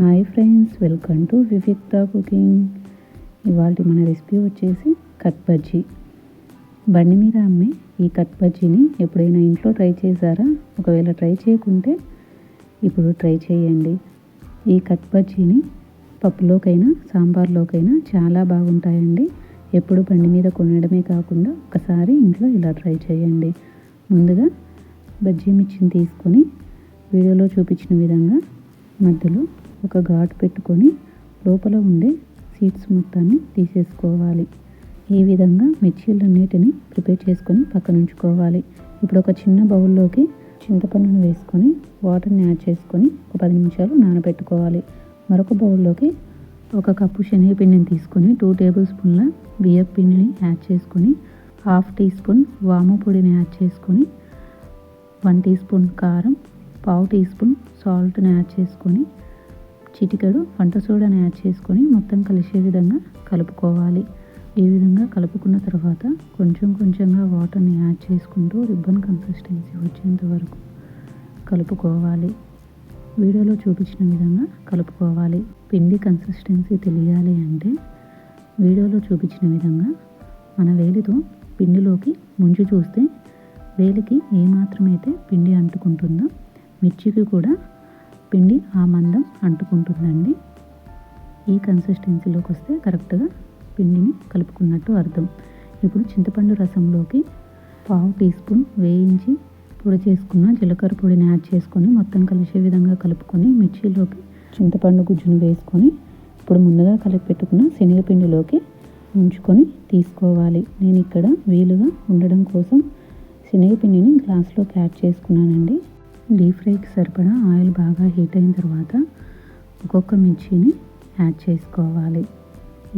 Hi friends welcome to Vivikta cooking ఇవాళ మన recipe వచ్చేసి కట్ బజ్జీ. బండి మీద అమ్మే ఈ కట్ బజ్జీని ఎప్పుడైనా ఇంట్లో ట్రై చేశారా? ఒకవేళ ట్రై చేయకుంటే ఇప్పుడు ట్రై చేయండి. ఈ కట్ బజ్జీని పప్పులోకైనా సాంబార్లోకైనా చాలా బాగుంటాయండి. ఎప్పుడు బండి మీద కొనడమే కాకుండా ఒకసారి ఇంట్లో ఇలా ట్రై చేయండి. ముందుగా బజ్జీ మిర్చిని తీసుకొని వీడియోలో చూపించిన విధంగా మధ్యలో ఒక ఘాటు పెట్టుకొని లోపల ఉండే సీడ్స్ మొత్తాన్ని తీసేసుకోవాలి. ఈ విధంగా మిర్చీలన్నిటిని ప్రిపేర్ చేసుకొని పక్కన ఉంచుకోవాలి. ఇప్పుడు ఒక చిన్న బౌల్లోకి చింతపండును వేసుకొని వాటర్ని యాడ్ చేసుకొని ఒక పది నిమిషాలు నానబెట్టుకోవాలి. మరొక బౌల్లోకి ఒక కప్పు శనగపిండిని తీసుకొని టూ టేబుల్ స్పూన్ల బియ్యం పిండిని యాడ్ చేసుకొని హాఫ్ టీ స్పూన్ వాము పొడిని యాడ్ చేసుకొని వన్ టీ స్పూన్ కారం పావు టీ స్పూన్ సాల్ట్ని యాడ్ చేసుకొని చిటికెడు వంట సోడాని యాడ్ చేసుకొని మొత్తం కలిసే విధంగా కలుపుకోవాలి. ఈ విధంగా కలుపుకున్న తర్వాత కొంచెం కొంచెంగా వాటర్ని యాడ్ చేసుకుంటూ రిబ్బన్ కన్సిస్టెన్సీ వచ్చేంత వరకు కలుపుకోవాలి. వీడియోలో చూపించిన విధంగా కలుపుకోవాలి. పిండి కన్సిస్టెన్సీ తెలియాలి అంటే వీడియోలో చూపించిన విధంగా మన వేలితో పిండిలోకి ముంచి చూస్తే వేలికి ఏమాత్రమైతే పిండి అంటుకుంటుందో మిర్చికి కూడా పిండి ఆ మందం అంటుకుంటుందండి. ఈ కన్సిస్టెన్సీలోకి వస్తే కరెక్ట్గా పిండిని కలుపుకున్నట్టు అర్థం. ఇప్పుడు చింతపండు రసంలోకి పావు టీ స్పూన్ వేయించి పొడి చేసుకున్న జీలకర్ర పొడిని యాడ్ చేసుకొని మొత్తం కలిసే విధంగా కలుపుకొని మిర్చిలోకి చింతపండు గుజ్జును వేసుకొని ఇప్పుడు ముందుగా కలిపి పెట్టుకున్న శనగపిండిలోకి ఉంచుకొని తీసుకోవాలి. నేను ఇక్కడ వీలుగా ఉండడం కోసం శనగపిండిని గ్లాస్లోకి యాడ్ చేసుకున్నానండి. డీప్ ఫ్రైకి సరిపడా ఆయిల్ బాగా హీట్ అయిన తర్వాత ఒక్కొక్క మిర్చిని యాడ్ చేసుకోవాలి.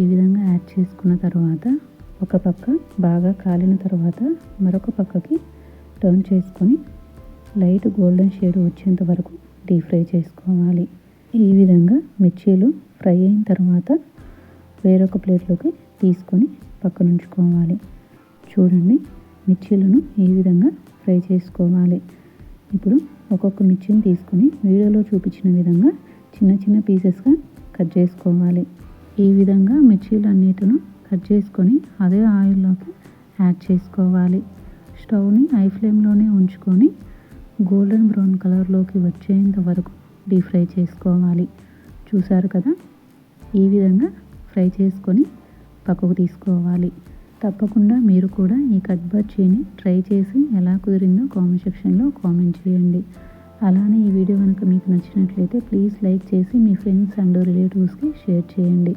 ఈ విధంగా యాడ్ చేసుకున్న తర్వాత ఒక పక్క బాగా కాలిన తర్వాత మరొక పక్కకి టర్న్ చేసుకొని లైట్ గోల్డెన్ షేడ్ వచ్చేంత వరకు డీప్ ఫ్రై చేసుకోవాలి. ఈ విధంగా మిర్చీలు ఫ్రై అయిన తర్వాత వేరొక ప్లేట్లోకి తీసుకొని పక్కన ఉంచుకోవాలి. చూడండి మిర్చీలను ఈ విధంగా ఫ్రై చేసుకోవాలి. ఇప్పుడు ఒక్కొక్క మిర్చిని తీసుకొని వీడియోలో చూపించిన విధంగా చిన్న చిన్న పీసెస్గా కట్ చేసుకోవాలి. ఈ విధంగా మిర్చీలు అన్నిటిను కట్ చేసుకొని అదే ఆయిల్లోకి యాడ్ చేసుకోవాలి. స్టవ్ని హై ఫ్లేమ్లోనే ఉంచుకొని గోల్డెన్ బ్రౌన్ కలర్లోకి వచ్చేంత వరకు డీప్ ఫ్రై చేసుకోవాలి. చూసారు కదా? ఈ విధంగా ఫ్రై చేసుకొని పక్కకు తీసుకోవాలి. తప్పకుండా మీరు కూడా ఈ కట్ బర్చీని ట్రై చేసి ఎలా కుదిరిందో కామెంట్ సెక్షన్లో కామెంట్ చేయండి. అలానే ఈ వీడియో కనుక మీకు నచ్చినట్లయితే ప్లీజ్ లైక్ చేసి మీ ఫ్రెండ్స్ అండ్ రిలేటివ్స్కి షేర్ చేయండి.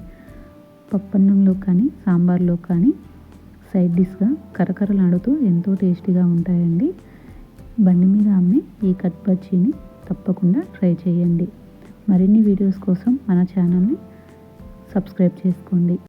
పప్పన్నంలో కానీ సాంబార్లో కానీ సైడ్ డిష్గా కరకరలాడుతూ ఎంతో టేస్టీగా ఉంటాయండి. బండి మీద అమ్మే ఈ కట్ బజ్జీని తప్పకుండా ట్రై చేయండి. మరిన్ని వీడియోస్ కోసం మన ఛానల్ని సబ్స్క్రైబ్ చేసుకోండి.